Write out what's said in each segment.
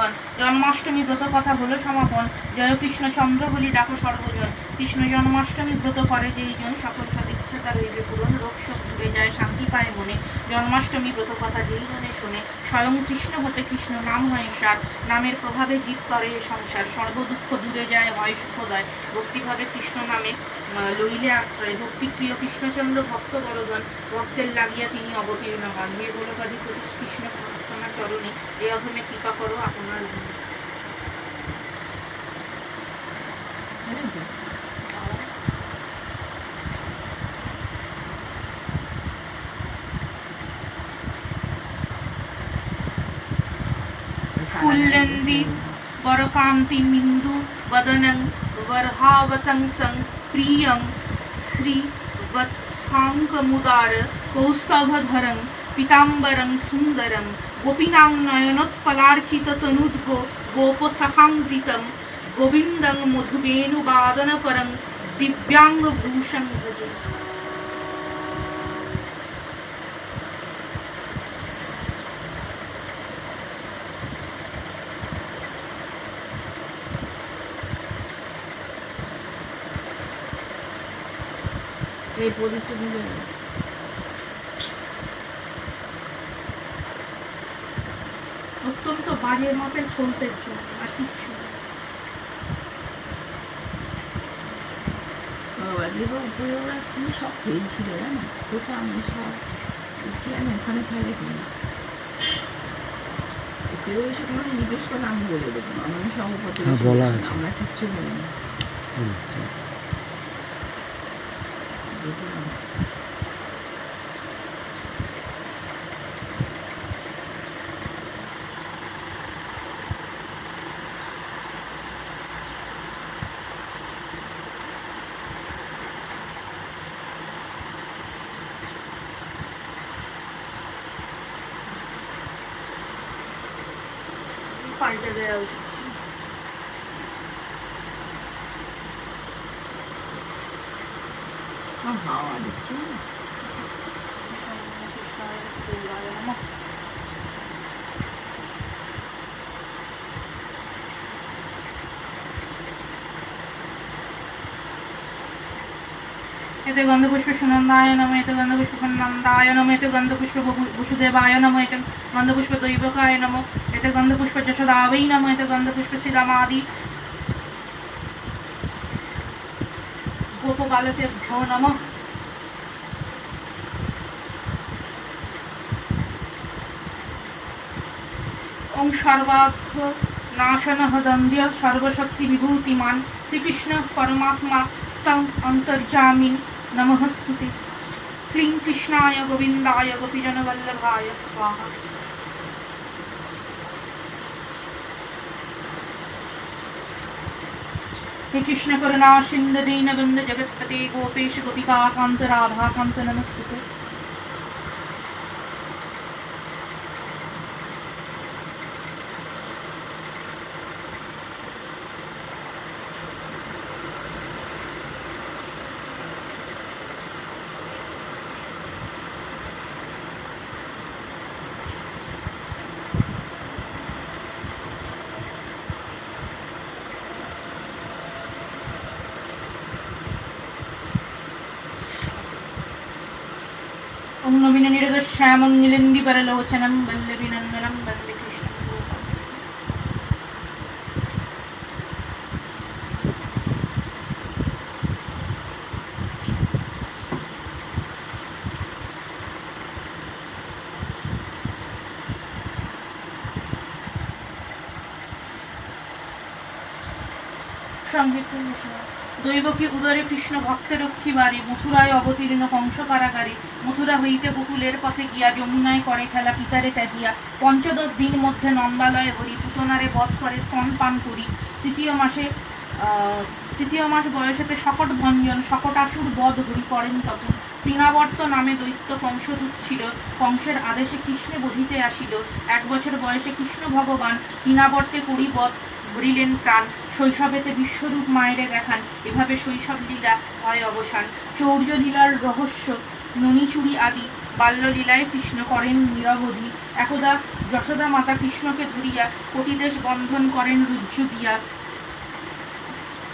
জনগণ জন্মাষ্টমী ব্রত কথা হলো সমাপন। জয় কৃষ্ণ চন্দ্র বলি, ডাকো সর্বজন। কৃষ্ণ জন্মাষ্টমী ব্রত করে যেই জন, সকল সদিচ্ছা তার হইবে পূরণ রোগ শোক দূরে যায়, শান্তি পায় মনে। জন্মাষ্টমী ব্রত কথা যেই জনে শোনে, স্বয়ং কৃষ্ণ হতে কৃষ্ণ নাম হয় সার নামের প্রভাবে জীব করে এ সংসার। সর্বদুঃখ দূরে যায়, হয় সুখদয়। ভক্তিভাবে কৃষ্ণ নামে লইলে আশ্রয়। ভক্তিপ্রিয় কৃষ্ণচন্দ্র ভক্ত বরদন ভক্তের লাগিয়া তিনি অবতীর্ণ হন হে গোলকাদি প্রতি কৃষ্ণ ચરોને એ અમને કૃપા કરો આપણા फुल्लन्दी वरकान्तिमिन्दु वदनं वरहावतंसं प्रियं श्रीवत्साङ्गमुदार कौस्तभधरं গোপীনাং নয়নোৎপলার্চিত তনুদ্গ গোপসখাঙ্গিতম গোবিন্দং মধুবেণুবাদনপরং দিব্যাঙ্গভূষং ভজে এই প্রদীপটা দিবেন অত্যন্ত বাড়ির মাপের চলতের জন্য আর কিচ্ছু না। বাবা দেব উপরে ওরা কি সব ফেলছিল জানো? ওখানে ফেলে কেন কেউ এসে কোনো জিজ্ঞেস করে আমি বলে দেবো আমি সভাপতি হ্যাঁ, আছে। আমরা কিচ্ছু বলি না পাল্টে দেওয়া উচিত ছিল। আমার হাওয়া দিচ্ছে এতে গন্ধপুষ্প সুনন্দায় নম এতে গন্ধপুষ্প নন্দায় নম এতে গন্ধপুষ্প বসুদেবায় নম এতে গন্ধপুষ্প দৈবকায় নম এতে গন্ধপুষ্প যশোদাবৈ নম এতে গন্ধপুষ্প শ্রীরামাদি গোপবালকেভ্যো নম ওং সর্বার্থ নাশনঃ দ্বন্দ্ব সর্বশক্তি বিভূতিমান শ্রীকৃষ্ণ পরমাত্মা তং অন্তর্যামিন নমস্তুতে ক্লিং কৃষ্ণায় গোবিন্দায় গোপীজনবল্লভায় স্বাহা हे कृष्ण करुणा सिंधु दीन बंद जगतपते गोपेश गोपिका कांत राधा कांत नमस्ते নবীন নিরদ শ্যামম নীলেন্দি পরলোচনম বল্লবিনন্দনম বন্দে কৃষ্ণ সংক্ষিপ্ত বিষয় দৈবকী উদরে কৃষ্ণ ভক্তরক্ষী বাড়ি, মথুরায় অবতীর্ণ কংস কারাগারে মথুরা হইতে বকুলের পথে গিয়া যমুনায় করে খেলা পিতারে ত্যাজিয়া পঞ্চদশ দিন মধ্যে নন্দালয়ে হরি পুতনারে বধ করে স্তন পান করি। তৃতীয় মাসে তৃতীয় মাস বয়সেতে শকট ভঞ্জন শকটাসুর বধ হরি করেন তখন তৃণাবর্ত নামে দৈত্য কংসদূত ছিল, কংসের আদেশে কৃষ্ণে বধিতে আসিল। এক বছর বয়সে কৃষ্ণ ভগবান তৃণাবর্তে করি বধ ধরিলেন প্রাণ। শৈশবেতে বিশ্বরূপ মায়েরে দেখান। এভাবে শৈশব লীলা হয় অবসান। চৌর্য লীলার রহস্য, ননিচুরি আদি বাল্যলীলায় কৃষ্ণ করেন নিরবধি। একদা যশোদা মাতা কৃষ্ণকে ধরিয়া কটিদেশ বন্ধন করেন রুজ্জু দিয়া।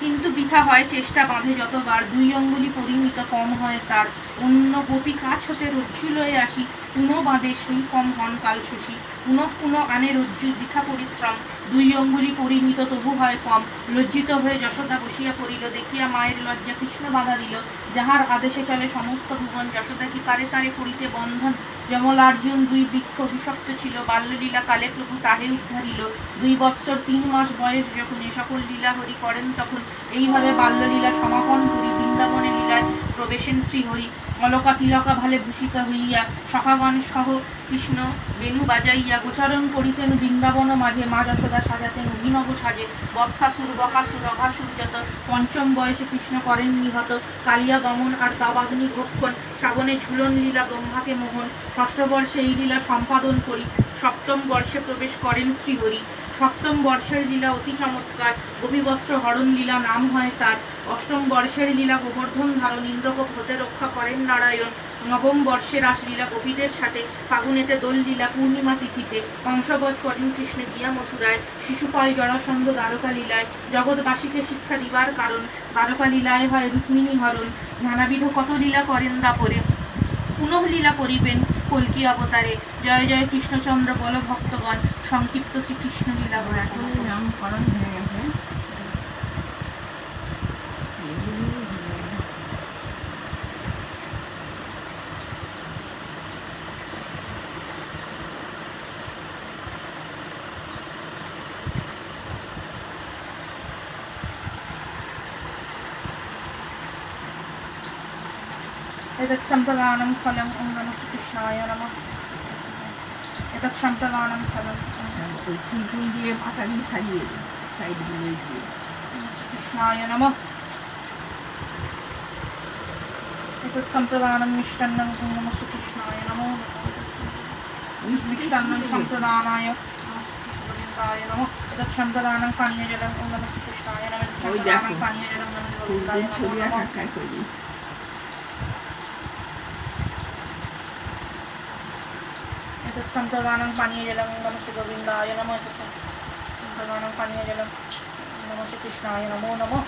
কিন্তু বৃথা হয় চেষ্টা বাঁধে যতবার। দুই অঙ্গুলি পরিমিত কম হয় তার। অন্য গোপী কাছ হতে রজ্জু লয়ে আসি। পুনঃ বাঁধে সেই কম হন কাল শশী পুনঃ পুনঃ আনে রজ্জু বৃথা পরিশ্রম। দুই অঙ্গুলি পরিমিত তবু হয় কম। লজ্জিত হয়ে যশোদা বসিয়া পড়িল, দেখিয়া মায়ের লজ্জা কৃষ্ণ বাধা দিল। যাহার আদেশে চলে সমস্ত ভুবন, যশোদা কি পারে তারে করিতে বন্ধন? যমলার্জুন দুই বৃক্ষ অভিশপ্ত ছিল, বাল্যলীলা কালে প্রভু তাহে উদ্ধারিল। দুই বৎসর তিন মাস বয়স যখন এ সকল লীলা হরি করেন তখন এইভাবে বাল্যলীলা সমাপন করি, বৃন্দাবনে লীলায় প্রবেশেন শ্রীহরি। অলকা তিলকা ভালে ভূষিত হইয়া সখাগণ সহ কৃষ্ণ, বেণু বাজাইয়া গোচারণ করিতেন বৃন্দাবন মাঝে, মা যশোদা সাজাতেন, অভিনব সাজে। বৎসাসুর বকাসুর, অঘাসুর যত পঞ্চম বয়সে কৃষ্ণ করেন নিহত। কালিয়া দমন আর দাবাগ্নি ভক্ষণ, শ্রাবণে ঝুলন লীলা ব্রহ্মাকে মোহন। ষষ্ঠ বর্ষে এই লীলা সম্পাদন করি। সপ্তম বর্ষে প্রবেশ করেন শ্রীহরি। সপ্তম বর্ষের লীলা অতি চমৎকার। অভিবস্ত্র হরণ লীলা নাম হয় তার। অষ্টম বর্ষের লীলা গোবর্ধন ধারণ ইন্দ্রকোপ হতে রক্ষা করেন নারায়ণ। নবম বর্ষের রাসলীলা গোপীদের সাথে ফাগুনেতে দোল লীলা পূর্ণিমা তিথিতে কংসবধ করেন কৃষ্ণ গিয়া মথুরায় শিশুপাল জরাসন্ধ দ্বারকা লীলায় জগৎবাসীকে শিক্ষা দিবার কারণ দ্বারকা লীলায় হয় রুক্মিণী হরণ। নানাবিধ কত লীলা করেন দাপরে। পুনঃ লীলা করিবেন কল্কি অবতারে। জয় জয় কৃষ্ণচন্দ্র বল ভক্তগণ সংক্ষিপ্ত শ্রীকৃষ্ণ লীলা বলে নামকরণ হয়ে গেছে। নমঃ শ্রীকৃষ্ণায় নমঃ এতৎ সম্প্রদানম ফলম ওম আর ওই ফুল ফুল দিয়ে পাতা দিয়ে সাজিয়ে সাইডগুলো দিয়ে নমঃ শ্রীকৃষ্ণায় নমঃ এতৎ নমঃ শ্রীকৃষ্ণায় নমঃ সম্প্রদানায় পানীয় জলম ওম নমঃ শ্রীকৃষ্ণায় নমঃ এতৎ ওই সম্প্রদানম দেখো। సంతోగానం పానీయజలం నమ శ్రీ గోవిందాయ నమ సంతోగానం పానీయజలం నమ శ్రీ కృష్ణాయ నమో నమో